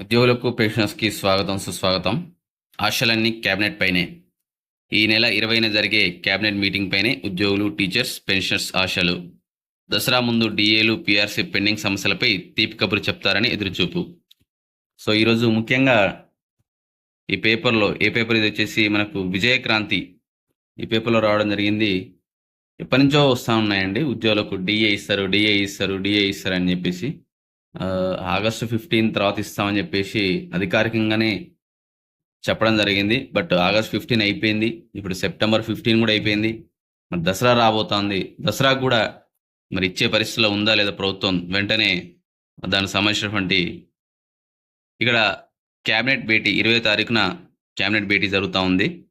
ఉద్యోగులకు పెన్షనర్స్కి స్వాగతం సుస్వాగతం. ఆశలన్నీ క్యాబినెట్ పైనే. ఈ నెల ఇరవైన జరిగే క్యాబినెట్ మీటింగ్ పైనే ఉద్యోగులు టీచర్స్ పెన్షనర్స్ ఆశలు. దసరా ముందు డిఏలు పిఆర్సీ పెండింగ్ సమస్యలపై తీపి కబురు చెప్తారని ఎదురుచూపు. సో ఈరోజు ముఖ్యంగా ఈ పేపర్లో ఏ పేపర్ ఇది వచ్చేసి మనకు విజయక్రాంతి ఈ పేపర్లో రావడం జరిగింది. ఎప్పటి నుంచో వస్తూ ఉన్నాయండి. ఉద్యోగులకు డిఏ ఇస్తారు డిఏ ఇస్తారు డిఏ ఇస్తారు అని చెప్పేసి. ఆగస్టు ఫిఫ్టీన్ తర్వాత ఇస్తామని చెప్పేసి అధికారికంగానే చెప్పడం జరిగింది. బట్ ఆగస్ట్ ఫిఫ్టీన్ అయిపోయింది. ఇప్పుడు సెప్టెంబర్ ఫిఫ్టీన్ కూడా అయిపోయింది. మరి దసరా రాబోతోంది. దసరా కూడా మరి ఇచ్చే పరిస్థితిలో ఉందా లేదా ప్రభుత్వం? వెంటనే దానికి సంబంధించినటువంటి ఇక్కడ క్యాబినెట్ భేటీ ఇరవై తారీఖున క్యాబినెట్ భేటీ జరుగుతూ ఉంది.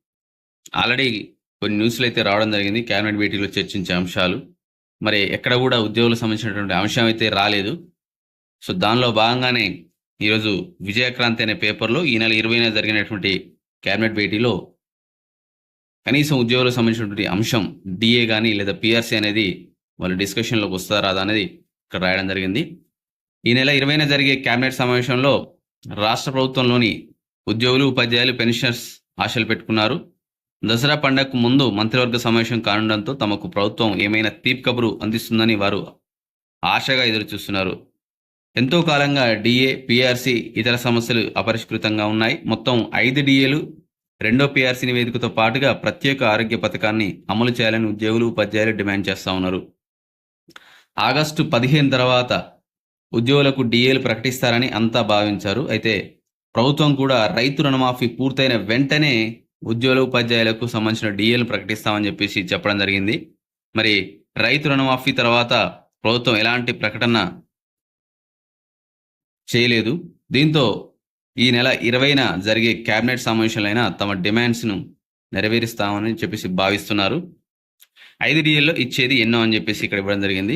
ఆల్రెడీ కొన్ని న్యూస్లు అయితే రావడం జరిగింది. క్యాబినెట్ భేటీలో చర్చించే అంశాలు. మరి ఎక్కడ కూడా ఉద్యోగులకు సంబంధించినటువంటి అంశం అయితే రాలేదు. సో దానిలో భాగంగానే ఈరోజు విజయక్రాంతి అనే పేపర్లో ఈ నెల ఇరవైన జరిగినటువంటి క్యాబినెట్ భేటీలో కనీసం ఉద్యోగులకు సంబంధించినటువంటి అంశం డిఏ కానీ లేదా పిఆర్సీ అనేది వాళ్ళు డిస్కషన్లోకి వస్తారా రాదా అనేది ఇక్కడ రాయడం జరిగింది. ఈ నెల ఇరవైన జరిగే క్యాబినెట్ సమావేశంలో రాష్ట్ర ప్రభుత్వంలోని ఉద్యోగులు ఉపాధ్యాయులు పెన్షనర్స్ ఆశలు పెట్టుకున్నారు. దసరా పండగకు ముందు మంత్రివర్గ సమావేశం కానుండడంతో తమకు ప్రభుత్వం ఏమైనా తీపి కబురు అందిస్తుందని వారు ఆశగా ఎదురు చూస్తున్నారు ఎంతో కాలంగా డిఏ పిఆర్సీ ఇతర సమస్యలు అపరిష్కృతంగా ఉన్నాయి. మొత్తం ఐదు డిఏలు రెండో పిఆర్సీ నివేదికతో పాటుగా ప్రత్యేక ఆరోగ్య పథకాన్ని అమలు చేయాలని ఉద్యోగులు ఉపాధ్యాయులు డిమాండ్ చేస్తా ఉన్నారు. ఆగస్టు పదిహేను తర్వాత ఉద్యోగులకు డిఏలు ప్రకటిస్తారని అంతా భావించారు. అయితే ప్రభుత్వం కూడా రైతు రుణమాఫీ పూర్తయిన వెంటనే ఉద్యోగుల ఉపాధ్యాయులకు సంబంధించిన డిఏలు ప్రకటిస్తామని చెప్పేసి చెప్పడం జరిగింది. మరి రైతు రుణమాఫీ తర్వాత ప్రభుత్వం ఎలాంటి ప్రకటన చేయలేదు. దీంతో ఈ నెల ఇరవైన జరిగే కేబినెట్ సమావేశాలైనా తమ డిమాండ్స్ను నెరవేరుస్తామని చెప్పేసి భావిస్తున్నారు. ఐదు డిఎల్లో ఇచ్చేది ఎన్నో అని చెప్పేసి ఇక్కడ ఇవ్వడం జరిగింది.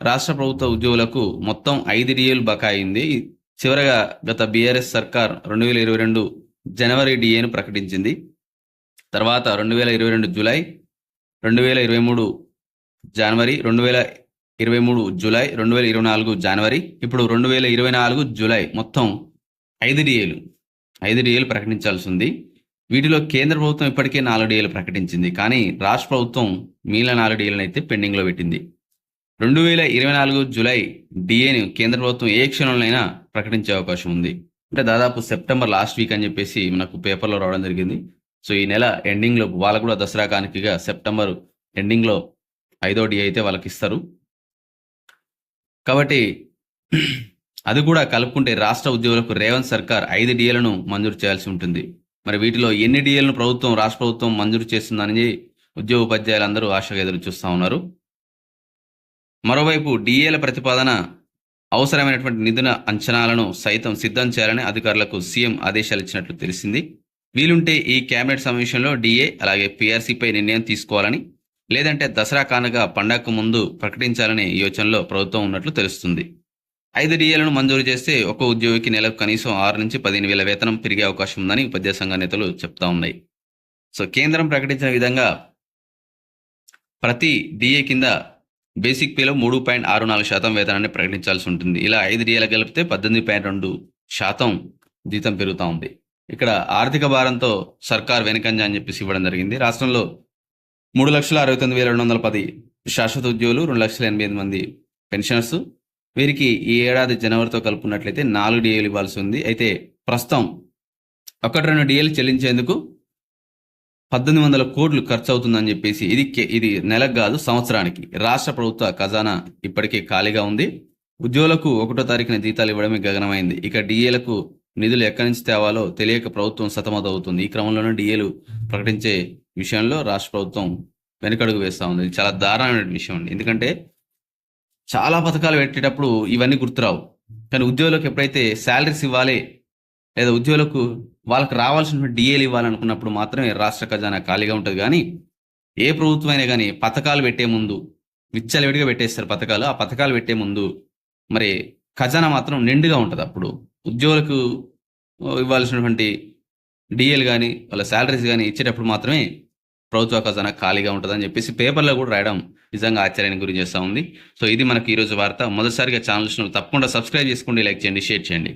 రాష్ట్ర ప్రభుత్వ ఉద్యోగులకు మొత్తం ఐదు డిఏలు బకాయింది. చివరగా గత బీఆర్ఎస్ సర్కార్ రెండు వేల ఇరవై రెండు జనవరి డిఏను ప్రకటించింది. తర్వాత రెండు వేల ఇరవై రెండు జూలై రెండు వేల ఇరవై మూడు జనవరి రెండు వేల ఇరవై మూడు జూలై రెండు వేల ఇరవై నాలుగు జనవరి. ఇప్పుడు రెండు వేల ఇరవై నాలుగు జూలై మొత్తం ఐదు డిఏలు ఐదు డిఏలు ప్రకటించాల్సి ఉంది. వీటిలో కేంద్ర ప్రభుత్వం ఇప్పటికే నాలుగు డిఏలు ప్రకటించింది. కానీ రాష్ట్ర ప్రభుత్వం మిగిలిన నాలుగు డిఏలను అయితే పెండింగ్లో పెట్టింది. రెండు వేల ఇరవై నాలుగు జూలై డిఏని కేంద్ర ప్రభుత్వం ఏ క్షణంలోనైనా ప్రకటించే అవకాశం ఉంది. అంటే దాదాపు సెప్టెంబర్ లాస్ట్ వీక్ అని చెప్పేసి మనకు పేపర్లో రావడం జరిగింది. సో ఈ నెల ఎండింగ్లో వాళ్ళు కూడా దసరా కానుకగా సెప్టెంబర్ ఎండింగ్లో ఐదో డి అయితే వాళ్ళకి ఇస్తారు. కాబట్టి అది కూడా కలుపుకుంటే రాష్ట్ర ఉద్యోగులకు రేవంత్ సర్కార్ ఐదు డిఏలను మంజూరు చేయాల్సి ఉంటుంది. మరి వీటిలో ఎన్ని డిఏలను ప్రభుత్వం రాష్ట్ర ప్రభుత్వం మంజూరు చేస్తుందని ఉద్యోగ ఉపాధ్యాయులందరూ ఆశగా ఎదురు చూస్తూ ఉన్నారు. మరోవైపు డిఏల ప్రతిపాదన అవసరమైనటువంటి నిధుల అంచనాలను సైతం సిద్ధం చేయాలని అధికారులకు సీఎం ఆదేశాలు ఇచ్చినట్లు తెలిసింది. వీలుంటే ఈ కేబినెట్ సమావేశంలో డిఏ అలాగే పీఆర్సీపై నిర్ణయం తీసుకోవాలని లేదంటే దసరా కానుక పండగకు ముందు ప్రకటించాలనే యోచనలో ప్రభుత్వం ఉన్నట్లు తెలుస్తుంది. ఐదు డిఏలను మంజూరు చేస్తే ఒక ఉద్యోగికి నెలకు కనీసం ఆరు నుంచి పదిహేను వేల వేతనం పెరిగే అవకాశం ఉందని ఉపాధ్యాయ సంఘ నేతలు చెప్తా ఉన్నాయి. సో కేంద్రం ప్రకటించిన విధంగా ప్రతి డిఏ కింద బేసిక్ పేలో మూడు పాయింట్ ఆరు నాలుగు శాతం వేతనాన్ని ప్రకటించాల్సి ఉంటుంది. ఇలా ఐదు డిఏలు కలిపితే పద్దెనిమిది పాయింట్ రెండు శాతం జీతం పెరుగుతూ ఉంది. ఇక్కడ ఆర్థిక భారంతో సర్కార్ వెనుకంజ అని చెప్పేసి ఇవ్వడం జరిగింది. రాష్ట్రంలో మూడు లక్షల అరవై తొమ్మిది వేల రెండు వందల పది శాశ్వత ఉద్యోగులు రెండు లక్షల ఎనభై ఎనిమిది మంది పెన్షనర్స్. వీరికి ఈ ఏడాది జనవరితో కలుపుకున్నట్లయితే నాలుగు డిఏలు ఇవ్వాల్సి ఉంది. అయితే ప్రస్తుతం ఒకటి రెండు డిఏలు చెల్లించేందుకు పద్దెనిమిది వందల కోట్లు ఖర్చు అవుతుందని చెప్పేసి ఇది ఇది నెలకు కాదు సంవత్సరానికి. రాష్ట్ర ప్రభుత్వ ఖజానా ఇప్పటికే ఖాళీగా ఉంది. ఉద్యోగులకు ఒకటో తారీఖున జీతాలు ఇవ్వడమే గగనమైంది. ఇక డిఏలకు నిధులు ఎక్కడి నుంచి తేవాలో తెలియక ప్రభుత్వం సతమతవుతుంది ఈ క్రమంలోనే డిఏలు ప్రకటించే విషయంలో రాష్ట్ర ప్రభుత్వం వెనుకడుగు వేస్తూ ఉంది. ఇది చాలా దారుణమైన విషయం అండి. ఎందుకంటే చాలా పథకాలు పెట్టేటప్పుడు ఇవన్నీ గుర్తురావు. కానీ ఉద్యోగులకు ఎప్పుడైతే శాలరీస్ ఇవ్వాలి లేదా ఉద్యోగులకు వాళ్ళకి రావాల్సిన డిఏలు ఇవ్వాలనుకున్నప్పుడు మాత్రమే రాష్ట్ర ఖజానా ఖాళీగా ఉంటుంది. కానీ ఏ ప్రభుత్వం అయినా కానీ పథకాలు పెట్టే ముందు విచ్చలవిడిగా పెట్టేస్తారు పథకాలు. ఆ పథకాలు పెట్టే ముందు మరి ఖజానా మాత్రం నిండుగా ఉంటుంది అప్పుడు. ఉద్యోగులకు ఇవ్వాల్సినటువంటి డిఏలు కానీ వాళ్ళ శాలరీస్ కానీ ఇచ్చేటప్పుడు మాత్రమే ప్రభుత్వ ఖజానా ఖాళీగా ఉంటుందని చెప్పేసి పేపర్లో కూడా రాయడం నిజంగా ఆశ్చర్యానికి గురి చేస్తూ ఉంది. సో ఇది మనకి ఈరోజు వార్త. మొదటిసారిగా ఛానల్ తప్పకుండా సబ్స్క్రైబ్ చేసుకోండి లైక్ చేయండి షేర్ చేయండి.